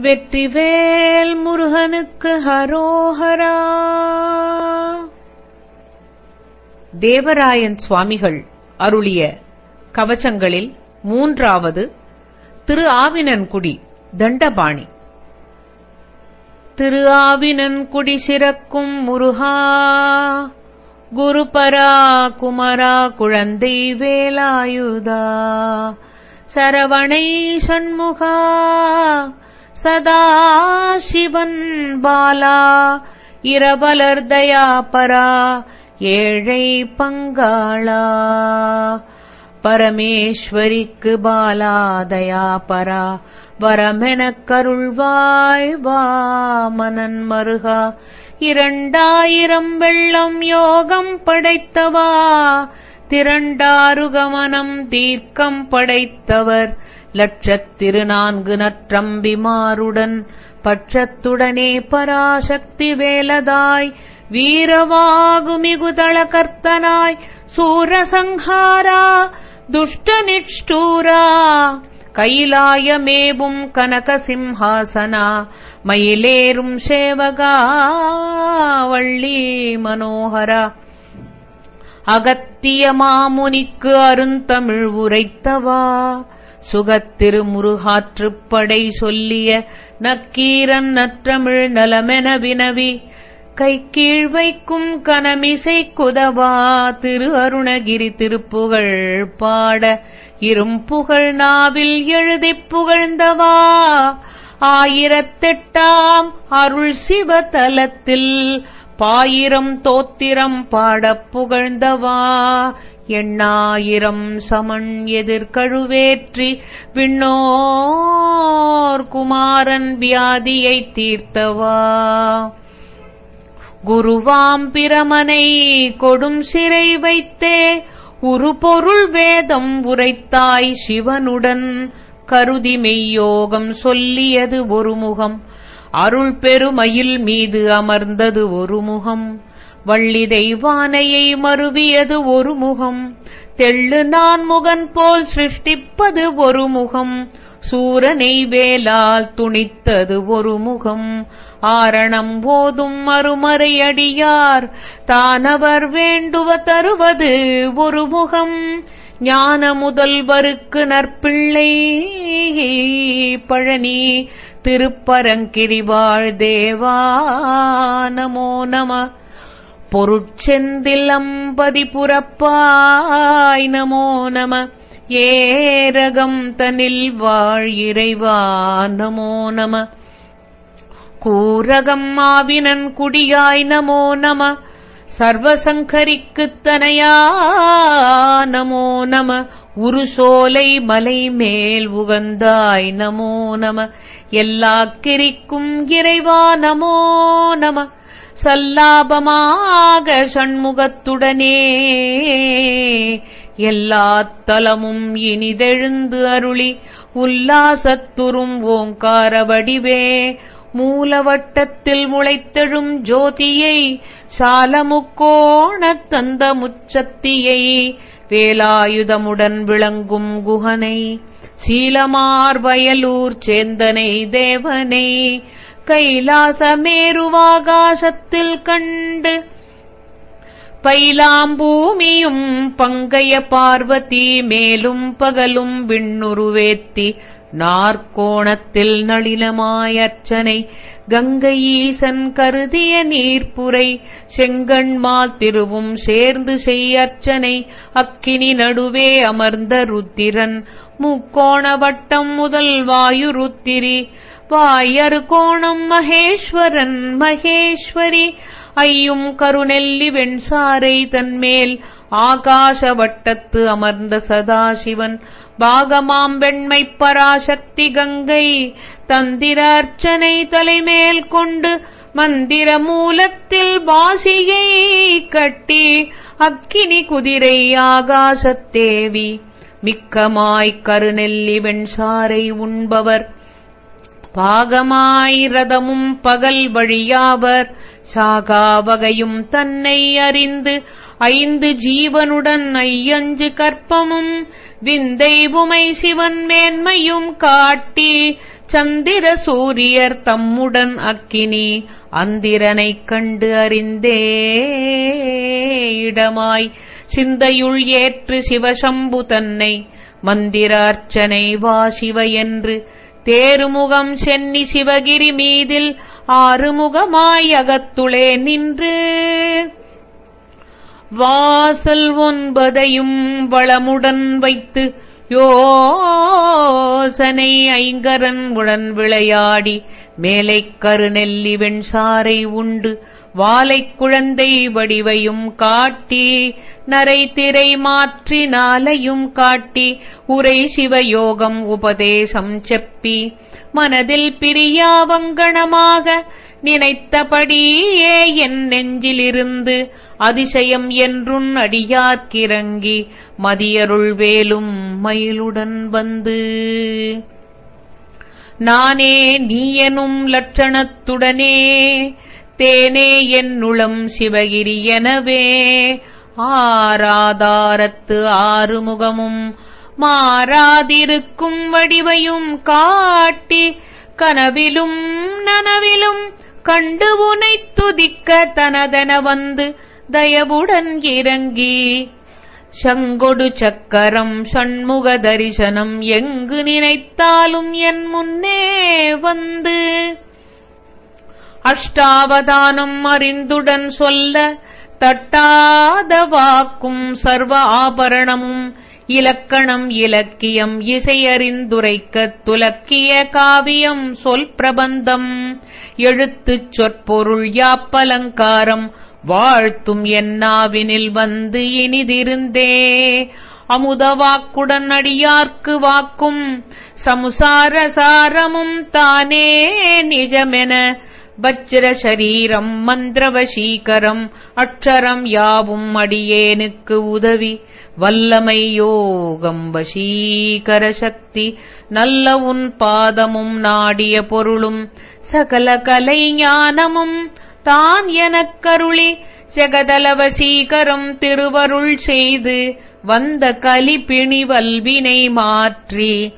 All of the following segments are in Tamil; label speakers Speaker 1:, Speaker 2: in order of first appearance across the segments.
Speaker 1: வெற்றிவேல் முருகனுக்கு ஹரோஹரா. தேவராயன் சுவாமிகள் அருளிய கவச்சங்களில் மூன்றாவது திரு ஆவினன்குடி தண்டபாணி. திரு ஆவினன்குடி சிறக்கும் முருகா குருபரா குமரா குழந்தை வேலாயுதா சரவணை சண்முகா சதா சிவன் பாலா இரவலர் தயாபரா ஏழை பங்காளா. பரமேஸ்வரிக்கு பாலா தயாபரா. வரமெனக் கருள்வாய் வாமனன் மருகா. இரண்டாயிரம் வெள்ளம் யோகம் படைத்தவா. திரண்டாருகமனம் தீர்க்கம் படைத்தவர். லட்சத்திரு நான்கு நற்றம்பிமாருடன் பட்சத்துடனே பராசக்தி வேலதாய் வீரவாகுமிகுதள கர்த்தனாய் சூரசங்காரா துஷ்ட நிஷ்டூரா கைலாயமேவும் கனக சிம்ஹாசனா மயிலேறும் சேவகா வள்ளி மனோகரா. அகத்திய மாமுனிக்கு அருந்தமிழ் உரைத்தவா சுகத்திரு முருகாற்றுப்படை சொல்லிய நக்கீரன் நற்றமிழ் நலமென வினவி கை கீழ் வைக்கும் கனமிசை குதவா திரு அருணகிரி திருப்புகழ் பாட இரும்புகழ் நாவில் எழுதிப் புகழ்ந்தவா ஆயிரத்தெட்டாம் அருள் சிவதலத்தில் பாயிரம் தோத்திரம் பாடப் புகழ்ந்தவா எண்ணாயிரம் சமன் எதிர்கழுவேற்றி விண்ணோர் குமாரன் வியாதியை தீர்த்தவா. குருவாம் பிரமனை கொடும் சிறை வைத்தே உருபொருள் வேதம் உரைத்தாய் சிவனுடன் கருதி மெய்யோகம் சொல்லியது ஒரு முகம். அருள் பெருமயில் மீது அமர்ந்தது ஒரு முகம். வள்ளி தெய்வானையை மறுவியது ஒரு முகம். தெள்ளு நான் முகன் போல் சிருஷ்டிப்பது ஒரு முகம். சூரனை வேலால் துணித்தது ஒரு முகம். ஆரணம் போதும் மறுமறையடியார் தானவர் வேண்டுவ தருவது ஒரு முகம். ஞான முதல்வருக்கு நற்பிள்ளை. பழனி திருப்பரங்கிரிவாழ் தேவா. நமோ நம. பொருட்செந்தில்லம்பதி புறப்பாய் நமோ நம. ஏரகம் தனில் வாழ் இறைவா நமோ நம. கூரகம் ஆவினன் குடியாய் நமோ நம. சர்வசங்கரிக்குத் தனையா நமோ நம. உருசோலை மலை மேல் உகந்தாய் நமோ நம. எல்லா கிரிக்கும் இறைவா நமோ நம. சல்லாபமாக சண்முகத்துடனே எல்லா தலமும் இனிதெழுந்து அருளி உல்லாசத்துறும் ஓங்கார வடிவே. மூலவட்டத்தில் முளைத்தெழும் ஜோதியை சாலமுக்கோணத் தந்த முச்சத்தியை வேலாயுதமுடன் விளங்கும் குகனை சீலமார் வயலூர் சேந்தனை தேவனை கைலாசமேருவாகாசத்தில் கண்டு பைலாம்பூமியும் பங்கைய பார்வதி மேலும் பகலும் விண்ணுருவேத்தி நாற்கோணத்தில் நளினமாயர்ச்சனை கங்கை ஈசன் கருதிய நீர்ப்புரை செங்கண்மால் திருவும் சேர்ந்து செய்யர்ச்சனை அக்கினி நடுவே அமர்ந்த ருத்திரன் முக்கோண வட்டம் முதல் வாயு ருத்திரி வாயரு கோணம் மகேஸ்வரன் மகேஸ்வரி. ஐயும் கருணெல்லி வெண்சாரை தன்மேல் ஆகாச வட்டத்து அமர்ந்த சதாசிவன். பாகமாம் வெண்மை பராசக்தி கங்கை தந்திர அர்ச்சனை தலைமேல் கொண்டு மந்திர மூலத்தில் வாசியை கட்டி அக்கினி குதிரை ஆகாசத்தேவி மிக்கமாய்க் கருநெல்லி வெண்சாரை உண்பவர். பாகமாயிரதமும் பகல் வழியாவர். சாகாவகையும் தன்னை அறிந்து ஐந்து ஜீவனுடன் ஐயஞ்சு கற்பமும். விந்தைபுமை சிவன் மேன்மையும் காட்டி சந்திர சூரியர் தம்முடன் அக்கினி அந்திரனைக் கண்டு அறிந்தே இடமாய். சிந்தையுள் ஏற்று சிவசம்பு தன்னை மந்திரார்ச்சனை வா சிவ என்று தேருமுகம் சென்னி சிவகிரி மீதில் ஆறுமுகமாய் அகத்துளே நின்று. வாசல் ஒன்பதையும் வளமுடன் வைத்து யோசனை ஐங்கரன் உடன் விளையாடி மேலைக் கருநெல்லி வெண்சாரை உண்டு. வாலைக் குழந்தை வடிவையும் காட்டி நரை திரை மாற்றினாலையும் காட்டி உரை சிவயோகம் உபதேசம் செப்பி. மனதில் பிரியாவங்கணமாக நினைத்தபடியே என் நெஞ்சிலிருந்து அதிசயம் என்றுன் அடியார்க்கிறங்கி மதியருள் வேலும் மயிலுடன் வந்து. நானே நீயனும் லட்சணத்துடனே தேனே என்னுளம் சிவகிரி எனவே ஆராதாரத்து ஆறுமுகமும் மாறாதிருக்கும் வடிவையும் காட்டி கனவிலும் நனவிலும் கண்டு உனை துதிக்க தனதென வந்து தயவுடன் இறங்கி. சங்கொடு சக்கரம் சண்முக தரிசனம் எங்கு நினைத்தாலும் என் முன்னே வந்து. அஷ்டாவதானம் அறிந்துடன் சொல்ல தட்டாத வாக்கும் சர்வ ஆபரணமும் இலக்கணம் இலக்கியம் இசையறிந்துரைக்க துலக்கிய காவியம் சொல் பிரபந்தம். எழுத்துச் சொற்பொருள் யாப்பலங்காரம் வாழ்த்தும் என்னாவினில் வந்து இனிதிருந்தே. அமுத வாக்குடன் அடியார்க்கு வாக்கும் சமுசார சாரமும் தானே நிஜமென வஜ்ர மந்திரவசீகரம் அக்ஷரம் யாவும் அடியேனுக்கு உதவி. வல்லமை யோகம் வசீகர சக்தி நல்ல உன் பாதமும் நாடிய பொருளும். சகல கலை ஞானமும் தான் எனக்கருளி ஜெகதல வசீகரம் திருவருள் செய்து வந்த கலிப்பிணி வல்வினை மாற்றி.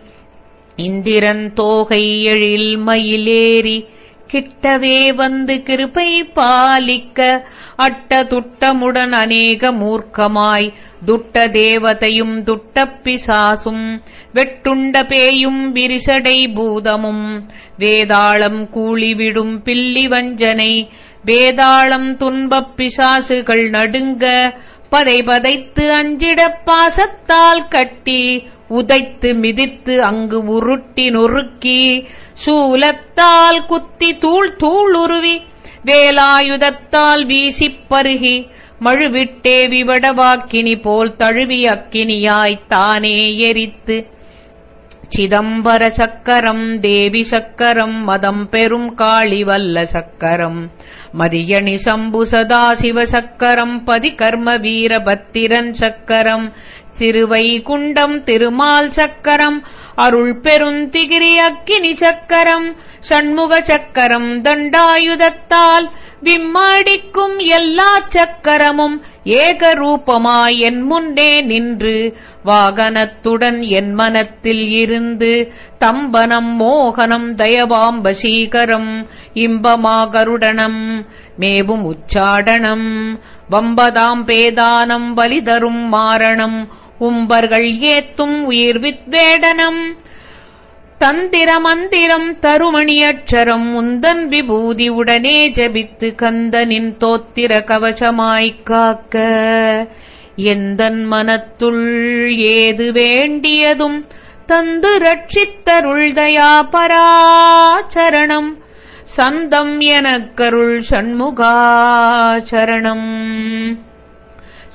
Speaker 1: இந்திரன் தோகை எழில் மயிலேறி கிட்டவே வந்து கிருபை பாலிக்க அட்ட துட்டமுடன் அநேக மூர்க்கமாய் துட்ட தேவதையும் துட்டப்பிசாசும் வெட்டுண்ட பேயும் விரிசடை பூதமும் வேதாளம் கூலிவிடும் பில்லி வஞ்சனை வேதாளம் துன்பப் பிசாசுகள் நடுங்க பதை பதைத்து அஞ்சிடப் பாசத்தால் கட்டி உதைத்து மிதித்து அங்கு உருட்டி நொறுக்கி சூலத்தால் குத்தி தூள் தூள் உருவி வேலாயுதத்தால் வீசிப் பருகி மழுவிட்டே விவடவாக்கினி போல் தழுவி அக்கினியாய்த் தானே எரித்து. சிதம்பர சக்கரம் தேவி சக்கரம் மதம் பெரும் காளி வல்ல சக்கரம். மதியணி சம்பு சதாசிவ சக்கரம் பதி கர்ம வீர சக்கரம். சிறுவை குண்டம் திருமால் சக்கரம் அருள் பெருந்திகிரி அக்கினி சக்கரம் சண்முக சக்கரம் தண்டாயுதத்தால் விம்மாடிக்கும் எல்லா சக்கரமும் ஏகரூபமாய் என் முன்னே நின்று வாகனத்துடன் என் மனத்தில் இருந்து தம்பனம் மோகனம் தயவாம்பசீகரம் இன்பமாகருடனம் மேவும் உச்சாடனம் வம்பதாம் பேதானம் வலிதரும் மாரணம் உம்பர்கள் ஏத்தும் உயிர் வித்வேடனம். தந்திர மந்திரம் தருமணியற்றரம் உந்தன் விபூதி உடனே ஜபித்து கந்தனின் தோத்திர கவசமாய்க் காக்க. எந்தன் மனத்துள் ஏது வேண்டியதும் தந்து ரட்சித்தருள்தயா பராச்சரணம். சந்தம் எனக்கருள் சண்முகாச்சரணம்.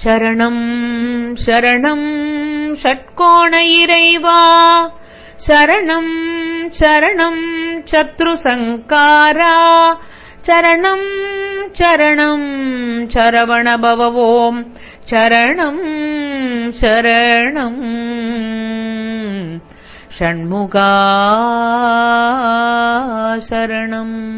Speaker 1: சரணம் சரணம் ஷட்கோண இறைவா. சரணம் சரணம் சத்ரு சங்காரா சரணம் சரணம் சரவண பவவோம் சரணம் சரணம். ஷண்முகா சரணம்.